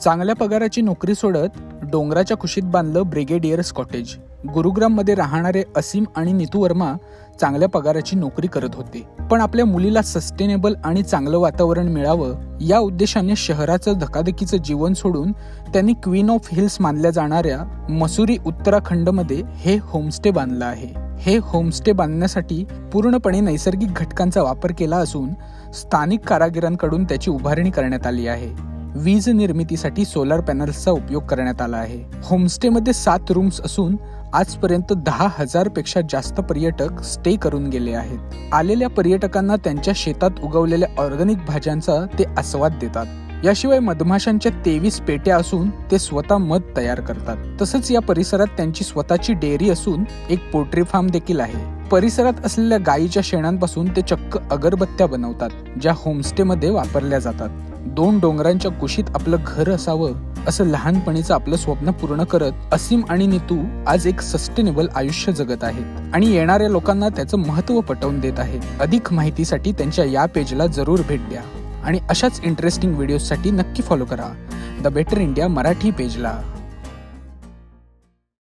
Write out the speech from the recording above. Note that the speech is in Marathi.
चांगल्या पगाराची नोकरी सोडत डोंगराच्या कुशीत बांधलं ब्रिगेडियर्स कॉटेज गुरुग्राममध्ये राहणारे असीम आणि नितू वर्मा चांगल्या पगाराची नोकरी करत होते. पण आपल्या मुलीला सस्टेनेबल आणि चांगलं वातावरण मिळावं या उद्देशाने शहराचं धकाधकीचं जीवन सोडून त्यांनी क्वीन ऑफ हिल्स मानल्या जाणाऱ्या मसुरी उत्तराखंडमध्ये हे होमस्टे बांधलं आहे. हे होमस्टे बांधण्यासाठी पूर्णपणे नैसर्गिक घटकांचा वापर केला असून स्थानिक कारागिरांकडून त्याची उभारणी करण्यात आली आहे. वीज निर्मितीसाठी सोलार पॅनल्सचा उपयोग करण्यात आला आहे. होमस्टेमध्ये सात रूम्स असून आजपर्यंत दहा हजारपेक्षा जास्त पर्यटक स्टे करून गेले आहेत. आलेल्या पर्यटकांना त्यांच्या शेतात उगवलेल्या ऑर्गॅनिक भाज्यांचा ते आस्वाद देतात. याशिवाय मधमाशांच्या तेवीस पेट्या असून ते स्वतः मध तयार करतात. तसंच या परिसरात त्यांची स्वतःची डेअरी असून एक पोल्ट्री फार्म देखील आहे. परिसरात असलेल्या गायीच्या शेणांपासून ते चक्क अगरबत्त्या बनवतात ज्या होमस्टेमध्ये वापरल्या जातात. दोन डोंगरांच्या कुशीत आपलं घर असावं असं लहानपणीचं आपलं स्वप्न पूर्ण करत असीम आणि नितू आज एक सस्टेनेबल आयुष्य जगत आहेत. आणि येणाऱ्या लोकांना त्याचं महत्त्व पटवून देत आहे. अधिक माहितीसाठी त्यांच्या या पेजला जरूर भेट द्या. आणि अशाच इंटरेस्टिंग व्हिडिओसाठी नक्की फॉलो करा. The better India Marathi पेजला.